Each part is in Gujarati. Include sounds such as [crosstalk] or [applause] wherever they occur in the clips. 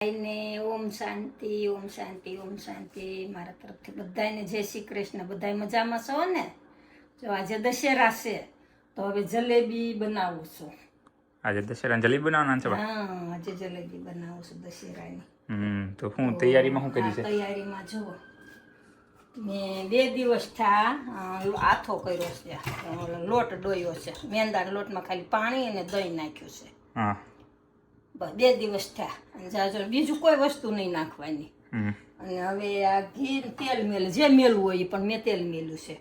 બધાને ઓમ શાંતિ ઓમ શાંતિ ઓમ શાંતિ. મારા તરફથી બધાને જય શ્રી કૃષ્ણ. બધાય મજામાં છો ને? જો આજે દશેરા છે તો હવે જલેબી બનાવું છું. આજે દશેરા જલેબી બનાવવાના છે હા આજે જલેબી બનાવું છું દશેરાની. હમ તો હું તૈયારીમાં શું કરી છે? તૈયારીમાં જુઓ. મેં બે દિવસ થા આથો કર્યો છે. લોટ ડોયો છે. મેંદાના લોટમાં ખાલી પાણી અને દહીં નાખ્યું છે. હા. બે દિવસ થયા. અને જાજો બીજું કોઈ વસ્તુ નહીં નાખવાની. અને હવે આ ઘી તેલ મેલ જે મેલવું હોય એ પણ મેં તેલ મેલું છે.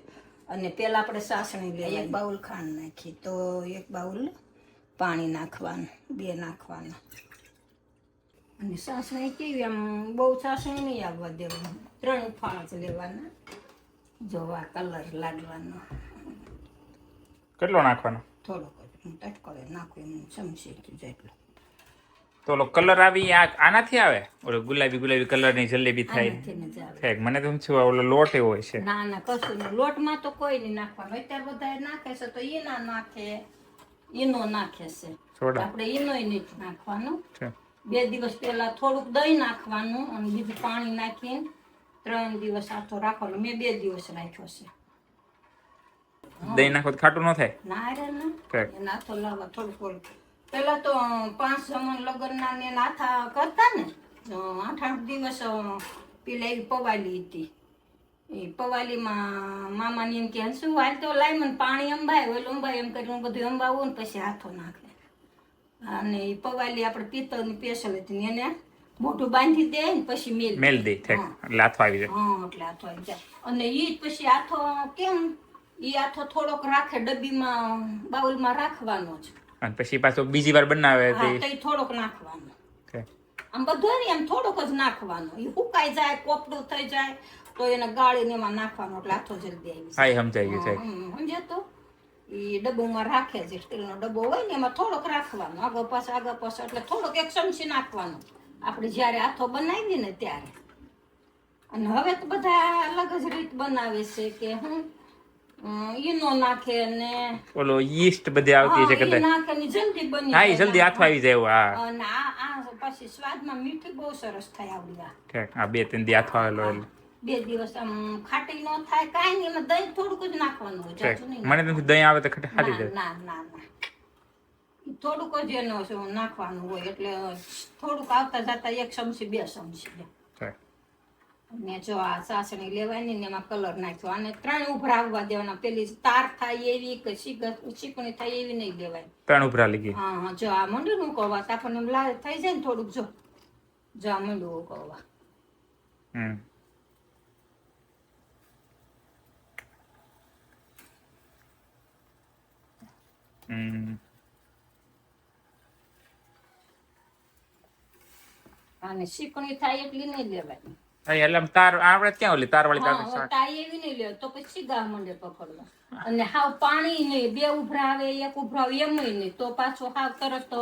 અને પેલા આપણે સાસણી લઈએ એક બાઉલ ખાંડ નાખી તો એક બાઉલ પાણી નાખવાનું બે નાખવાનું. અને સાસણી કેવી આમ બહુ સાસણી નહીં આવવા દેવાની. ત્રણ ઉફાળા જ લેવાના. જોવા કલર લાગવાનો. કેટલો નાખવાનો? થોડોક જ હું ટટકો નાખું એમ સમસી જેટલો. તો ઓલો કલર આવી આનાથી આવે? ઓલો ગુલાબી ગુલાબી કલરની જલેબી થાય. આનાથી ને જ આવે. થાય મને તો શું ઓલો લોટ એવો હોય છે. ના ના કશું લોટમાં તો કોઈ નહીં નાખવાનું. અત્યારે બધા નાખે છે તો ઈના નાખે. ઈનો નાખે છે. આપણે ઈનોય નહીં નાખવાનું. બે દિવસ પહેલા થોડુંક દહીં નાખવાનું અને બીજું પાણી નાખીને ત્રણ દિવસ આથો રાખવાનો. મેં બે દિવસ રાખ્યો છે. દહીં નાખો ખાટું ન થાય? ના રે ના. એના તો લાવવા થોડુંક ઓલું પેલા તો પાંચ જમણ લગ્નના ને નાથા કરતા ને આઠ આઠ દિવસ પેલા એવી પવાલી હતી. એ પવાલીમાં મામાની એમ કે શું હાલ તો લાય મને પાણી અંબાય. ઓલું અંબાય એમ કરીને બધું અંબાવું ને પછી હાથો નાખે. અને એ પવાલી આપણે પિત્તળની પેશલ હતી ને એને મોટું બાંધી દે ને પછી મેલ મેલ દે એટલે હાથો આવી જાય. હા એટલે હાથો આવી જાય. અને એ જ પછી હાથો કેમ? ઈ હાથો થોડોક રાખે ડબ્બીમાં બાઉલમાં રાખવાનો જ. અને પછી પાછો બીજી વાર બનાવે તે. થોડોક નાખવાનો. આમ બધું ને એમ થોડોક જ નાખવાનો. એ હુકાઈ જાય કોપડું થઈ જાય તો એને ગાળીને એમાં નાખવાનો એટલે આથો જલ્દી આવી જાય. સમજાઈ ગયું છે. સમજે તો? એ ડબ્બોમાં રાખે છે સ્ટીલનો ડબ્બો હોય ને એમાં થોડોક રાખવાનો. આગળ પાછળ આગળ પાછળ એટલે થોડોક એક ચમચી નાખવાનો. આપણે જ્યારે આથો બનાવી ને ત્યારે. અને હવે તો બધા અલગ જ રીત બનાવે છે કે હું ઈનો નાખે ને. ઓલો યીસ્ટ બધે આવતી છે કદાચ. નાખે ને જલ્દી બની હા જલ્દી હાથો આવી જાય હા. અને આ આ પછી સ્વાદમાં મીઠી બહુ સરસ થાય આવડી આ. ઠીક. હા બે ત્રણ દી હાથો આવેલો એટલે બે દિવસ આમ ખાટી ન થાય કાંઈ નહીં એમાં દહીં થોડુંક જ નાખવાનું હોય. જાજુ નહીં. મને તો દહીં આવે તો ખાટી ખાલી જાય. ના ના ના. થોડુંક જ એનો નાખવાનું હોય એટલે થોડુંક આવતા જતા એક ચમચી બે ચમચી અને જો આ સાસણી લેવાની ને એમાં કલર નાખ્યો. અને ત્રણ ઉભરા આવવા દેવાના. પેલી તાર થાય એવી કે ચીકણી થાય એવી નહીં લેવાય. ત્રણ ઉભરા લીધી. હા હા જો આ મંડ્યું નું કહેવા તો આપણને એમ લાગે થઈ જાય ને થોડુંક જો. જો આ મંડું હમ. હમ. અને ચીકણી થાય એટલી નહીં લેવાની હા, એટલે તાર આપણે ક્યાં ઓલી તાર વાળી શાક? તાર એવી નહીં લ્યો તો પછી ગા મંડે પકડવા? અને હાવ પાણી નહીં બે ઉભરા આવે એક ઉભરા આવે એમ નહીં. તો પાછો હાવ તરત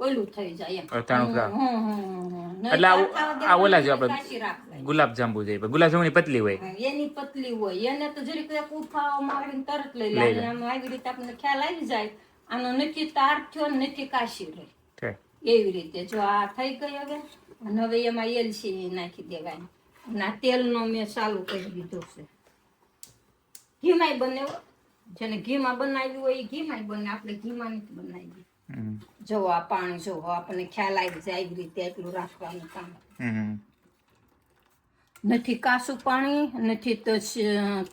ઓલું થઈ જાય એમ. ત્રણ ઉભરા હમ, હમ, હમ, હમ. નહીં એટલે આ- તાર ખાવા આ ઓલા દેવાની, આપણે- ગુલાબ જાંબુ જાય ગુલાબ જાંબુની પતલી હોય. એની પતલી હોય. એને તો જરીક એક ઉફાવો મારીને તરત લઈ લે. આમ આવી રીતે આપણને ખ્યાલ આવી જાય આનો નથી તાર થયો નથી કાશી રહી. એવી રીતે જો આ થઈ ગઈ હવે. અને હવે એમાં એલસી નાખી દેવાની. અને આ તેલનો મેં ચાલુ કરી દીધો છે. ઘીમાંય બને જેને ઘીમાં બનાવ્યું હોય એ ઘીમાંય બને. આપણે ઘીમાં નથી બનાવી જો આ પાણી જો આપણને ખ્યાલ આવી જાય એવી રીતે એટલું રાખવાનું કામ. નથી કાસું પાણી નથી તો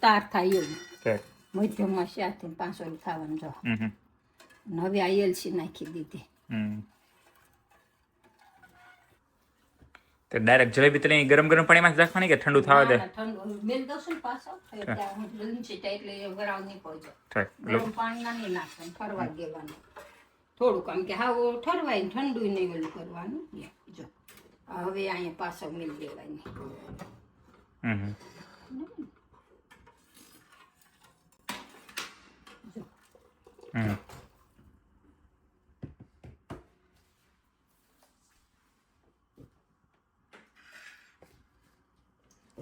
તાર થાય એવું. મધ્યમાં શાથી પાંચસો થવાનું જો. હવે આ એલસી નાખી દીધી હમ તો ડાયરેક્ટ જલેબી તળી ગરમ ગરમ પાણીમાં જ રાખવાની કે ઠંડુ થવા દે? થોડુંક આમ કે હા ઠરવાય ઠંડુ નહીં ઓલું કરવાનું. જો. હવે અહીંયા પાછો મિલ દેવાની. હમ.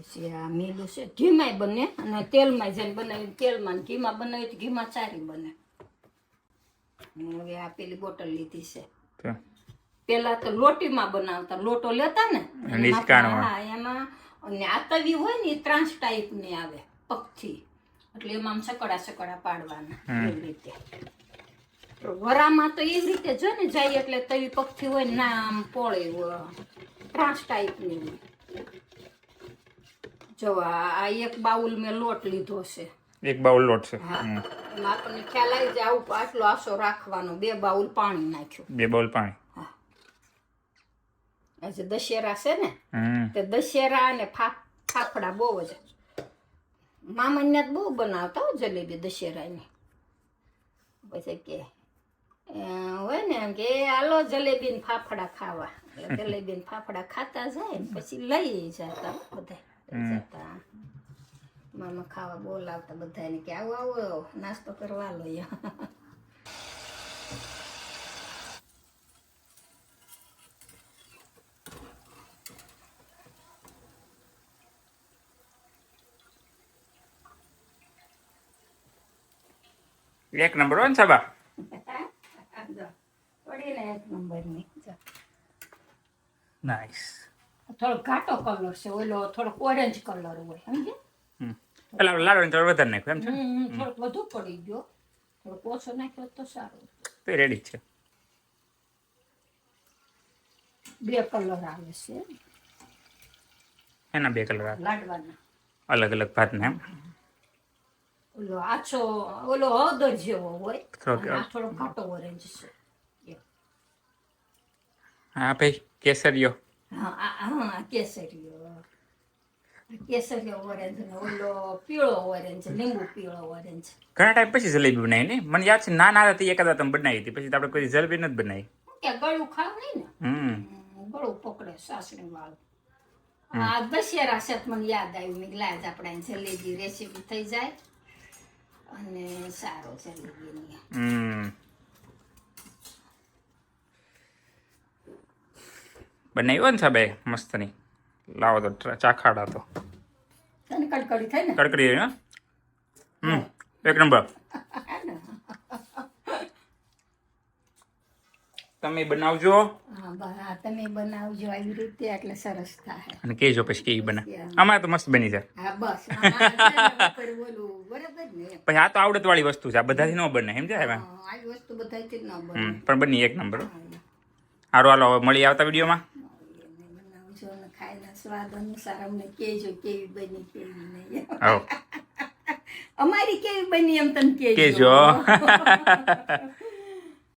પછી આ મીલું છે. ઘીમાંય બને અને તેલમાં જઈને બનાવી તેલમાં ઘીમાં બનાવી તો ઘીમાં સારી બને. હવે આ પેલી બોટલ લીધી છે. પેલા તો લોટીમાં બનાવતા લોટો લેતા ને હા એમાં અને આ તવી હોય ને એ ત્રાંસ ટાઈપની આવે પગથી. એટલે એમાં આમ સકડા સકડા પાડવાના એવી રીતે. વરામાં તો એવી રીતે જો ને જાય એટલે તવી પગથી હોય ને ના આમ પોળે હોય. ત્રાંસ ટાઈપની. હોય. જો આ એક બાઉલ મેં લોટ લીધો છે. એક બાઉલ લોટ છે. એમાં આપણને ખ્યાલ આવી જાય આવું આટલો આસો રાખવાનો બે બાઉલ પાણી નાખ્યું. બે બાઉલ પાણી. આજે દશેરા છે ને? તે દશેરા અને ફાફડા બહુ જ. મામાને બહુ બનાવતા હોય જલેબી દશેરાની. પછી કે હોય ને એમ કે આલો હાલો જલેબી ને ફાફડા ખાવા. જલેબી ને ફાફડા ખાતા જાય ને પછી લઈ જતા બધા. જતા મામા ખાવા બોલાવતા બધાને કે આવો આવો નાસ્તો કરવા લો એક નંબર હોય ને સાબા? પડી ને એક નંબરની જો. થોડો ઘાટો કલર છે ઓલો થોડોક ઓરેન્જ કલર હોય સમજે પેલા લાડો થોડું વધારે નાખ્યો એમ છે? થોડોક વધુ પડી ગયો. થોડોક ઓછો નાખ્યો તો સારું તો રેડી છે. બે કલર આવે છે. એના બે કલર આવે. લાડવાના. અલગ અલગ ભાતના એમ? ઓલો આછો ઓલો હળદર જેવો હોય. આ થોડો ઘાટો ઓરેન્જ છે. હા ભાઈ કેસરીયો. હા કેસરીયો. કેસરીયો ઓરેન્જ ને ઓલો પીળો ઓરેન્જ લીંબુ પીળો ઓરેન્જ ઘણા ટાઈમ પછી જલેબી બનાવી ને? મને યાદ છે નાના હતા તે એક તમે બનાવી હતી પછી આપણે કોઈ જલેબી નથી બનાવી કે ગળું ખાવ નહીં ને? હમ. ગળું પકડે સાસરી વાળું આ દશેરા છે મને યાદ આવ્યું મેં લાજ આપણે જલેબી રેસીપી થઈ જાય. અને સારો જલેબીની હમ. બનાવ્યો ને સાહેબ મસ્તની. લાવો તો ચાખાડા તો. કડકડી થઈ ને? કડકડી હમ એક નંબર. તમે બનાવજો. હા તમે બનાવજો આવી રીતે એટલે સરસ થાય. અને કહેજો પછી કેવી બને. અમારે તો મસ્ત બની હા બસ પછી આ તો આવડત વાળી વસ્તુ છે આ બધાથી ન બને સમજાય જાય આવી વસ્તુ બધાથી ન બને. હમ પણ બની એક નંબર. સારું હાલો મળી આવતા વિડીયોમાં એને બનાવજો અને ખાઈને સ્વાદ અનુસાર અમને કહેજો કેવી બની કેવી નહીં [laughs] અમારી કેવી બની એમ તમે કહેજો. કહેજો [laughs]